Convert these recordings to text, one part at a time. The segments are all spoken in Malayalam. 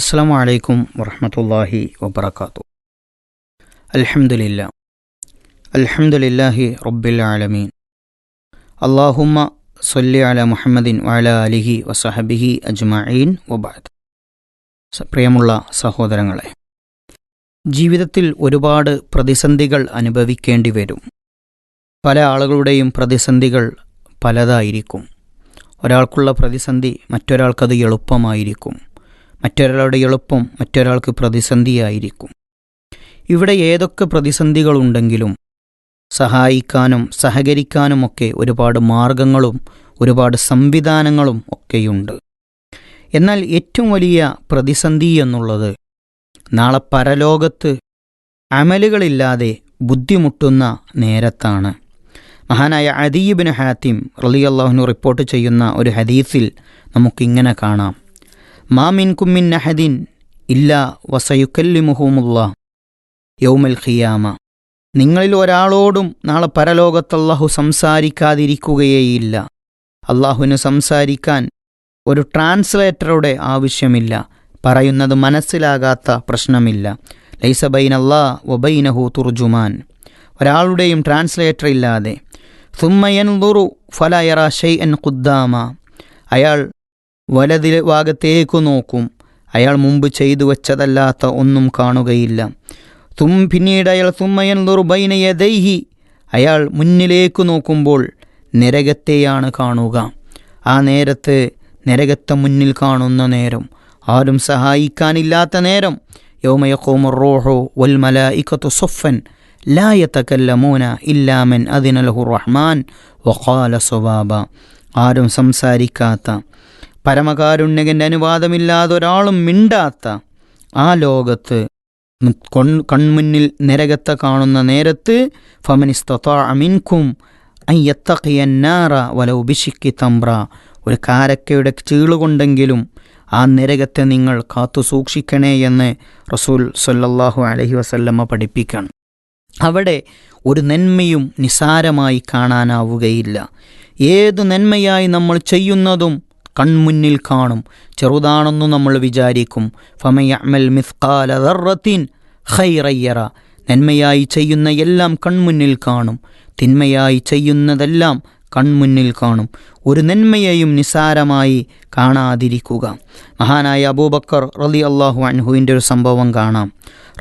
അസ്സാം വലൈക്കും വറഹമത്തല്ലാഹി വബർക്കാത്തു അൽഹംദുലില്ല. അൽഹംദുലില്ലാഹി റബ്ബിൽ ആലമീൻ. അള്ളാഹുമ്മ സൊല്ലി അല മുഹമ്മദിൻ വാല അലിഹി വസഹബിഹി അജ്മഈൻ വബാദ് പ്രിയമുള്ള സഹോദരങ്ങളെ ജീവിതത്തിൽ ഒരുപാട് പ്രതിസന്ധികൾ അനുഭവിക്കേണ്ടി വരും. പല ആളുകളുടെയും പ്രതിസന്ധികൾ പലതായിരിക്കും. ഒരാൾക്കുള്ള പ്രതിസന്ധി മറ്റൊരാൾക്കത് എളുപ്പമായിരിക്കും. മറ്റൊരാളുടെ എളുപ്പം മറ്റൊരാൾക്ക് പ്രതിസന്ധിയായിരിക്കും. ഇവിടെ ഏതൊക്കെ പ്രതിസന്ധികളുണ്ടെങ്കിലും സഹായിക്കാനും സഹകരിക്കാനുമൊക്കെ ഒരുപാട് മാർഗങ്ങളും ഒരുപാട് സംവിധാനങ്ങളും ഒക്കെയുണ്ട്. എന്നാൽ ഏറ്റവും വലിയ പ്രതിസന്ധി എന്നുള്ളത് നാളെ പരലോകത്ത് അമലുകളില്ലാതെ ബുദ്ധിമുട്ടുന്ന നേരത്താണ്. മഹാനായ അദീബിന് ഹാത്തിം റലിയല്ലാഹുനു റിപ്പോർട്ട് ചെയ്യുന്ന ഒരു ഹദീസിൽ നമുക്കിങ്ങനെ കാണാം. മാമിൻ കുമ്മിൻ നഹദിൻ ഇല്ല വസയുക്കല്ലിമുഹുമുള്ള യൗമൽ ഖിയാമ. നിങ്ങളിൽ ഒരാളോടും നാളെ പരലോകത്തല്ലാഹു സംസാരിക്കാതിരിക്കുകയേയില്ല. അള്ളാഹുവിന് സംസാരിക്കാൻ ഒരു ട്രാൻസ്ലേറ്ററുടെ ആവശ്യമില്ല. പറയുന്നത് മനസ്സിലാകാത്ത പ്രശ്നമില്ല. ലൈസ അള്ളാ വബൈനഹു തുർജുമാൻ. ഒരാളുടെയും ട്രാൻസ്ലേറ്റർ ഇല്ലാതെ. സുമ്മയൻ ദുറു ഫലയറ ഷെയ് എൻ കുദ്ദാമ അയാൾ വലതി ഭാഗത്തേക്കു നോക്കും. അയാൾ മുമ്പ് ചെയ്തു വച്ചതല്ലാത്ത ഒന്നും കാണുകയില്ല. തും പിന്നീട് അയാൾ സുമ്മയൻ ദുർബൈനയദൈഹി അയാൾ മുന്നിലേക്ക് നോക്കുമ്പോൾ നരകത്തെയാണ് കാണുക. ആ നേരത്ത് നരകത്തെ മുന്നിൽ കാണുന്ന നേരം ആരും സഹായിക്കാനില്ലാത്ത നേരം. യൗമയക്കോമുറോഹോ വൽമല ഇക്കത്തു സൊഫൻ ലായത്തക്കല്ലമൂന ഇല്ലാമൻ അതിനലഹു റഹ്മാൻ. വഖാല സ്വബാബ ആരും സംസാരിക്കാത്ത പരമകാരുണ്യകന്റെ അനുവാദമില്ലാതെ ഒരാളും മിണ്ടാത്ത ആ ലോകത്ത് കൊൺ കൺമുന്നിൽ നരകത്തെ കാണുന്ന നേരത്ത് ഫമനിസ്തമിൻകും അയ്യത്തഖിയന്നാറ വലൗ ബിഷിക്കി തമ്പ്ര ഒരു കാരക്കയുടെ ചീളുകൊണ്ടെങ്കിലും ആ നരകത്തെ നിങ്ങൾ കാത്തു സൂക്ഷിക്കണേ എന്ന് റസൂൽ സല്ലല്ലാഹു അലഹി വസല്ലമ്മ പഠിപ്പിക്കണം. അവിടെ ഒരു നന്മയും നിസാരമായി കാണാനാവുകയില്ല. ഏത് നന്മയായി നമ്മൾ ചെയ്യുന്നതും കൺമുന്നിൽ കാണും. ചെറുതാണെന്നു നമ്മൾ വിചാരിക്കും. ഫമയഅമൽ മിസ്കാല ദർറത്തിൻ ഖൈറയ്യറ നന്മയായി ചെയ്യുന്ന എല്ലാം കൺമുന്നിൽ കാണും. തിന്മയായി ചെയ്യുന്നതെല്ലാം കൺമുന്നിൽ കാണും. ഒരു നന്മയെയും നിസാരമായി കാണാതിരിക്കുക. മഹാനായ അബൂബക്കർ റലി അള്ളാഹു അൻഹുവിന്റെ ഒരു സംഭവം കാണാം.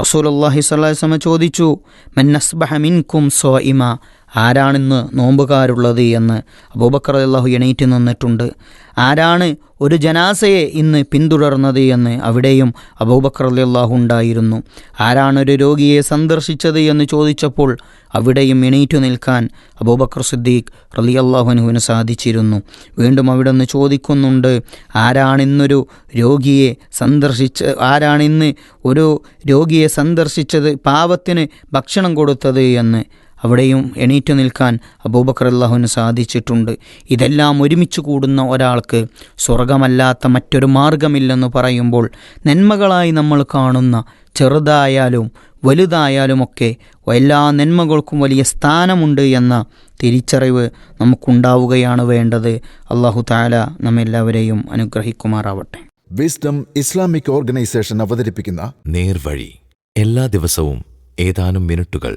റസൂൽ അള്ളാഹി സ്വല്ലാസ്മ ചോദിച്ചു മന്നസ്ബഹ മിൻകും സോ ഇമ ആരാണിന്ന് നോമ്പുകാരുള്ളത് എന്ന് അബൂബക്കർ അള്ളാഹു എണീറ്റ് നിന്നിട്ടുണ്ട്. ആരാണ് ഒരു ജനാസയെ ഇന്ന് പിന്തുടർന്നത് എന്ന് അവിടെയും അബൂബക്കർ അള്ളാഹു ഉണ്ടായിരുന്നു. ആരാണ് ഒരു രോഗിയെ സന്ദർശിച്ചത് എന്ന് ചോദിച്ചപ്പോൾ അവിടെയും എണീറ്റു നിൽക്കാൻ അബൂബക്കർ സിദ്ദീഖ് റലി അള്ളാഹുനുവിന് സാധിച്ചിരുന്നു. വീണ്ടും അവിടെ നിന്ന് ചോദിക്കുന്നുണ്ട് ആരാണിന്നൊരു രോഗിയെ സന്ദർശിച്ച് ആരാണിന്ന് ഒരു രോഗിയെ സന്ദർശിച്ചത് പാവത്തിന് ഭക്ഷണം കൊടുത്തത് എന്ന്. അവിടെയും എണീറ്റു നിൽക്കാൻ അബൂബക്കർ അള്ളാഹുവിന് സാധിച്ചിട്ടുണ്ട്. ഇതെല്ലാം ഒരുമിച്ച് കൂടുന്ന ഒരാൾക്ക് സ്വർഗമല്ലാത്ത മറ്റൊരു മാർഗമില്ലെന്ന് പറയുമ്പോൾ നന്മകളായി നമ്മൾ കാണുന്ന ചെറുതായാലും വലുതായാലുമൊക്കെ എല്ലാ നന്മകൾക്കും വലിയ സ്ഥാനമുണ്ട് എന്ന തിരിച്ചറിവ് നമുക്കുണ്ടാവുകയാണ് വേണ്ടത്. അള്ളാഹു താല നമ്മെല്ലാവരെയും അനുഗ്രഹിക്കുമാറാവട്ടെ. വിസ്ഡം ഇസ്ലാമിക് ഓർഗനൈസേഷൻ അവതരിപ്പിക്കുന്ന നേർവഴി എല്ലാ ദിവസവും ഏതാനും മിനിറ്റുകൾ